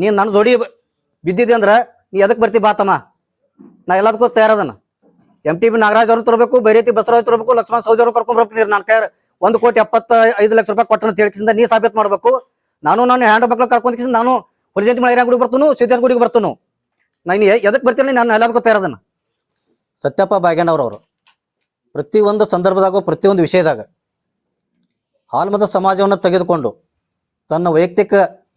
ನೀನ್ ನನ್ನ ಜೋಡಿ ಬಿದ್ದಿದ್ದೆ ಅಂದ್ರ ನೀ ಎದಕ್ಕೆ ಬರ್ತಿ ಬಾತಮ್ಮ ನಾ ಎಲ್ಲದಕ್ಕೂ ತಯಾರದನ. ಎಂ ಟಿ ಬಿ ನಾಗರಾಜ್ ಅವ್ರು ತರಬೇಕು ಬೈರೇತಿ ಬಸವರಾಜ್ ತರಬೇಕು, ಲಕ್ಷ್ಮಣ ಸೌದಿ ಅವ್ರು ಕರ್ಕೊಂಡ್ ಬರ್ಬೇಕು ನೀರು ನನ್ನ ಕೈ ಒಂದು ಕೋಟಿ ಎಪ್ಪತ್ತ ಐದು ಲಕ್ಷ ರೂಪಾಯಿ ಕೊಟ್ಟನ ತಿಳಿಸಿಂದ ನೀ ಸಾಬೀತ್ ಮಾಡ್ಬೇಕು. ನಾನು ನಾನು ಹ್ಯಾಂಡ್ ಮಕ್ಳು ಕರ್ಕೊಂಡ್ ನಾನು ಹುಲಿಜಂತಿ ಮಳೆ ಗುಡಿಗೆ ಬರ್ತನು ಸಿದ್ಧಾರ್ಥ ಗುಡಿಗೆ ಬರ್ತನು. ನಾನು ಎದಕ್ಕೆ ಬರ್ತೀನಿ ನಾನು ಎಲ್ಲದಕ್ಕೂ ತಯಾರದನ. ಸತ್ಯಪ್ಪ ಬಾಗೇನವ್ರವ್ರು ಪ್ರತಿ ಒಂದು ಸಂದರ್ಭದಾಗ ಪ್ರತಿಯೊಂದು ವಿಷಯದಾಗ ಹಾಲ್ಮದ ಸಮಾಜವನ್ನು ತೆಗೆದುಕೊಂಡು ತನ್ನ ವೈಯಕ್ತಿಕ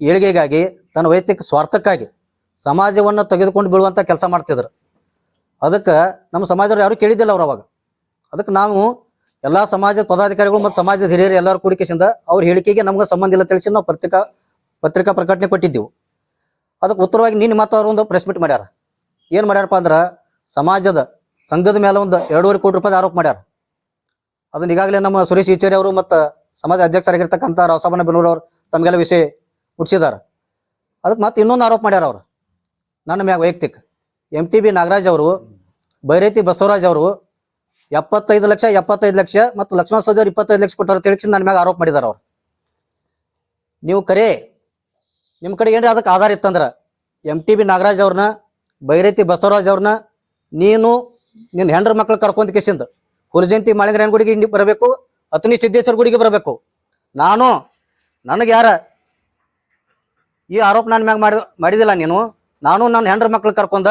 ಏಳಿಗೆಗಾಗಿ ತನ್ನ ವೈಯಕ್ತಿಕ ಸ್ವಾರ್ಥಕ್ಕಾಗಿ ಸಮಾಜವನ್ನು ತೆಗೆದುಕೊಂಡು ಬೀಳುವಂಥ ಕೆಲಸ ಮಾಡ್ತಿದ್ರು. ಅದಕ್ಕೆ ನಮ್ಮ ಸಮಾಜದವ್ರು ಯಾರು ಕೇಳಿದ್ದಿಲ್ಲ ಅವ್ರು ಅವಾಗ. ಅದಕ್ಕೆ ನಾವು ಎಲ್ಲ ಸಮಾಜದ ಪದಾಧಿಕಾರಿಗಳು ಮತ್ತು ಸಮಾಜದ ಹಿರಿಯರು ಎಲ್ಲರೂ ಕೂಡಿಕೆಯಿಂದ ಅವ್ರ ಹೇಳಿಕೆಗೆ ನಮ್ಗೆ ಸಂಬಂಧ ಇಲ್ಲ ತಿಳಿಸಿ ನಾವು ಪತ್ರಿಕಾ ಪತ್ರಿಕಾ ಪ್ರಕಟಣೆ ಕೊಟ್ಟಿದ್ದೆವು. ಅದಕ್ಕೆ ಉತ್ತರವಾಗಿ ನಿನ್ನ ಮತ್ತು ಅವರು ಒಂದು ಪ್ರೆಸ್ ಮೀಟ್ ಮಾಡ್ಯಾರ. ಏನು ಮಾಡ್ಯಾರಪ್ಪ ಅಂದ್ರೆ ಸಮಾಜದ ಸಂಘದ ಮೇಲೆ ಒಂದು ಎರಡೂವರೆ ಕೋಟಿ ರೂಪಾಯಿ ಆರೋಪ ಮಾಡ್ಯಾರ. ಅದನ್ನ ಈಗಾಗಲೇ ನಮ್ಮ ಸುರೇಶ್ ಈಚೇರಿ ಅವರು ಮತ್ತು ಸಮಾಜ ಅಧ್ಯಕ್ಷರಾಗಿರ್ತಕ್ಕಂಥ ರಾವಸಾಬನ ಬೆನ್ನೂರು ಅವರು ತಮಗೆಲ್ಲ ವಿಷಯ ಮುಟ್ಸಿದಾರ ಅದಕ್ಕೆ ಮತ್ತೆ ಇನ್ನೊಂದು ಆರೋಪ ಮಾಡ್ಯಾರ ಅವರು. ನನ್ನ ಮ್ಯಾಗ ವೈಯಕ್ತಿಕ. ಎಂ ಟಿ ಬಿ ನಾಗರಾಜ್ ಅವರು, ಬೈರೇತಿ ಬಸವರಾಜ್ ಅವರು ಎಪ್ಪತ್ತೈದು ಲಕ್ಷ ಎಪ್ಪತ್ತೈದು ಲಕ್ಷ ಮತ್ತು ಲಕ್ಷ್ಮಣ ಸೌದಿ ಇಪ್ಪತ್ತೈದು ಲಕ್ಷ ಕೊಟ್ಟರು ತಿಳಿಸಿ ನನ್ನ ಮ್ಯಾಗ ಆರೋಪ ಮಾಡಿದಾರ ಅವ್ರು. ನೀವು ಕರೆ, ನಿಮ್ಮ ಕಡೆ ಏನ್ರಿ ಅದಕ್ಕೆ ಆಧಾರ ಇತ್ತಂದ್ರೆ? ಎಂ ಟಿ ಬಿ ನಾಗರಾಜ್ ಅವ್ರನ್ನ, ಬೈರೇತಿ ಬಸವರಾಜ್ ಅವ್ರನ್ನ ನೀನು ನಿನ್ನ ಹೆಂಡ್ರ ಮಕ್ಳು ಕರ್ಕೊಂತ ಕಿಸಿಂದ. ಹುಲಜಂತಿ ಮಾಳಿಂಗರಾಯನ ಗುಡಿಗೆ ಬರಬೇಕು ಅತನಿ ಸಿದ್ದೇಶ್ವರ ಗುಡಿಗೆ ಬರಬೇಕು. ನಾನು ನನಗೆ ಯಾರ ಈ ಆರೋಪ ನನ್ನ ಮ್ಯಾಗ ಮಾಡಿ ಮಾಡಿದಿಲ್ಲ ನೀನು. ನಾನು ನನ್ನ ಹೆಂಡ್ರ ಮಕ್ಳು ಕರ್ಕೊಂಡ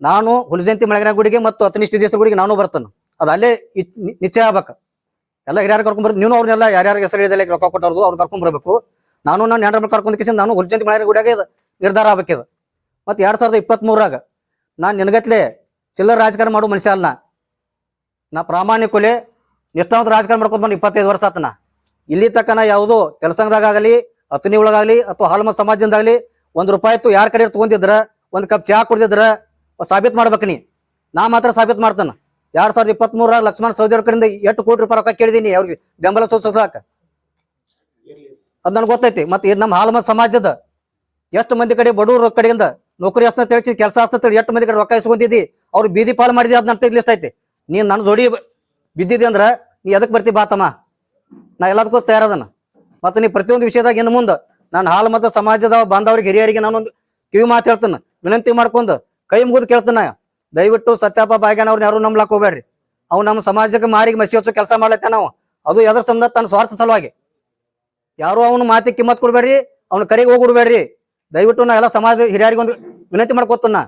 ನಾನು ಹುಲಿಜಯಂತಿ ಮಳೆಗರ ಗುಡಿಗೆ ಮತ್ತು ಅತನಿಷ್ಠ ಸಿದ್ದೇಶ್ವರ ಗುಡಿಗೆ ನಾನು ಬರ್ತಾನೆ. ಅದು ಅಲ್ಲೇ ನಿಶ್ಚಯ ಆಗ್ಬೇಕು. ಎಲ್ಲ ಹಿರಿಯರು ಕರ್ಕೊಂಡ್ ಬರ್ ನೀವು ಅವ್ರನ್ನೆಲ್ಲ ಯಾರ್ಯಾರ ಹೆಸರು ಹೇಳಿದಲ್ಲ ರೊಕ್ಕ ಕೊಟ್ಟವ್ರದು ಅವ್ರು ಕರ್ಕೊಂಡ್ ಬರಬೇಕು. ನಾನು ನನ್ನ ಹೆಂಡ್ರ ಮಕ್ಳು ಕರ್ಕೊಂಡ್ ಕಿಸಿಂದ ನಾನು ಹುಲಿಜಯಂತಿ ಮಳೆಗರ ಗುಡಿಯಾಗೆ ನಿರ್ಧಾರ ಆಗ್ಬೇಕಿದೆ ಮತ್ತು ಎರಡು ಸಾವಿರದ ಇಪ್ಪತ್ತ್ಮೂರಾಗ ನಾನು ನಿನಗತ್ಲೆ ಚಿಲ್ಲರ ರಾಜಕಾರಣ ಮಾಡೋ ಮನುಷ್ಯ ಅಲ್ಲ ನಾ. ಪ್ರಾಮಾಣಿಕೊಲೆ ನಿಷ್ಠಾವಂತ ರಾಜಕಾರಣ ಮಾಡ್ಕೊಂಡು ಬಂದು ಇಪ್ಪತ್ತೈದು ವರ್ಷ ಆತನ. ಇಲ್ಲಿ ತಕ್ಕನ ಯಾವುದೋ ಕೆಲಸದಾಗಲಿ ಅತನಿ ಒಳಗಾಗಲಿ ಅಥವಾ ಹಾಲ್ಮ ಸಮಾಜದಿಂದಾಗಲಿ ಒಂದು ರೂಪಾಯಿ ಇತ್ತು ಯಾರ ಕಡೆ ತಗೊಂಡಿದ್ರ, ಒಂದು ಕಪ್ ಚಹಾ ಕುಡ್ದಿದ್ರ, ಸಾಬೀತ್ ಮಾಡ್ಬೇಕು ನೀ. ನಾ ಮಾತ್ರ ಸಾಬೀತ್ ಮಾಡ್ತಾನ. ಎರಡ್ ಸಾವಿರದ ಇಪ್ಪತ್ಮೂರಾಗ ಲಕ್ಷ್ಮಣ ಸೌದಿ ಕಡೆಯಿಂದ ಎಷ್ಟು ಕೋಟಿ ರೂಪಾಯಿ ರೊಕ್ಕ ಕೇಳಿದೀನಿ, ಅವ್ರಿಗೆ ಬೆಂಬಲ ಸೂಚಿಸ್ಲಾಕ. ಅದ್ ನನ್ಗೆ ಗೊತ್ತೈತಿ ಮತ್ತೆ ನಮ್ಮ ಹಾಲ್ಮ ಸಮಾಜದ ಎಷ್ಟು ಮಂದಿ ಕಡೆ ಬಡವ್ರ ಕಡೆಯಿಂದ ನೌಕರಿ ಅಸ್ತ ತಿಳಿಸಿ ಕೆಲಸ ಅಸ್ತ ಎಷ್ಟು ಮಂದಿ ಕಡೆ ರೊಕ್ಕ ಇಸ್ಕೊಂಡಿದ್ದಿ, ಅವ್ರು ಬೀದಿ ಪಾಲು ಮಾಡಿದಿ ಅದ್ ನನ್ನ ಲಿಸ್ಟ್ ಐತಿ. ನೀನ್ ನನ್ನ ಜೋಡಿ ಬಿದ್ದಿದೆ ಅಂದ್ರ ನೀ ಎದಕ್ ಬರ್ತಿ ಬಾತಮ್ಮ ನಾ ಎಲ್ಲದಕ್ಕೂ ತಯಾರದನ ಮತ್ತೆ ನೀ ಪ್ರತಿಯೊಂದು ವಿಷಯದಾಗ ಇನ್ನು ಮುಂದೆ ನಾನು ಹಾಲು ಮತ್ತು ಸಮಾಜದ ಬಾಂಧವರಿಗೆ ಹಿರಿಯರಿಗೆ ನಾನೊಂದು ಕಿವಿ ಮಾತು ಹೇಳ್ತೇನೆ, ವಿನಂತಿ ಮಾಡ್ಕೊಂಡು ಕೈ ಮುಗಿದು ಕೇಳ್ತೇನೆ ದಯವಿಟ್ಟು ಸತ್ಯಪ್ಪ ಬಾಗ್ಯಾನ ಅವ್ರನ್ನ ಯಾರು ನಂಬ್ಲಾಕ್ ಹೋಗ್ಬೇಡ್ರಿ ಅವ್ನು ನಮ್ಮ ಸಮಾಜಕ್ಕೆ ಮಾರಿಗೆ ಮಸಿ ಹಚ್ಚೋ ಕೆಲಸ ಮಾಡ್ಲತ್ತೆ ನಾವು ಅದು ಎದ್ರ ಸಂಬಂಧ ತನ್ನ ಸ್ವಾರ್ಥ ಸಲುವಾಗಿ. ಯಾರು ಅವನು ಮಾತಿಗೆ ಕಿಮ್ಮತ್ ಕೊಡ್ಬೇಡ್ರಿ ಅವ್ನ ಕರೆಗೆ ಹೋಗ್ಬಿಡ್ಬೇಡ್ರಿ ದಯವಿಟ್ಟು ನಾ ಎಲ್ಲ ಸಮಾಜ ಹಿರಿಯರಿಗೆ ಒಂದು ವಿನಂತಿ ಮಾಡ್ಕೊತನ